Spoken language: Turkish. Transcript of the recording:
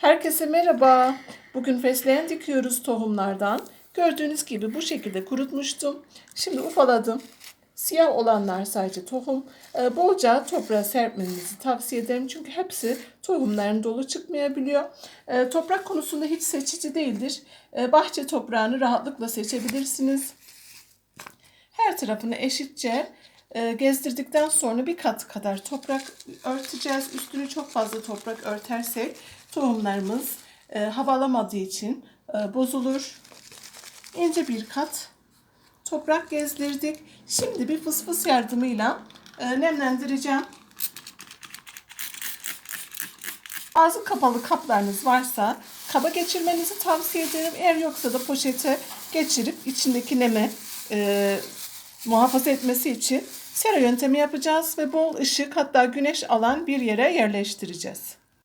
Herkese merhaba. Bugün fesleğen dikiyoruz tohumlardan. Gördüğünüz gibi bu şekilde kurutmuştum. Şimdi ufaladım. Siyah olanlar sadece tohum. Ee, bolca toprağa serpmenizi tavsiye ederim. Çünkü hepsi tohumların dolu çıkmayabiliyor. Ee, toprak konusunda hiç seçici değildir. Ee, bahçe toprağını rahatlıkla seçebilirsiniz. Her tarafını eşitçe e, gezdirdikten sonra bir kat kadar toprak örteceğiz. Üstünü çok fazla toprak örtersek tohumlarımız e, havalamadığı için e, bozulur. İnce bir kat toprak gezdirdik. Şimdi bir fısfıs yardımıyla e, nemlendireceğim. Ağzı kapalı kaplarınız varsa kaba geçirmenizi tavsiye ederim. Eğer yoksa da poşete geçirip içindeki nemi e, muhafaza etmesi için sera yöntemi yapacağız ve bol ışık hatta güneş alan bir yere yerleştireceğiz.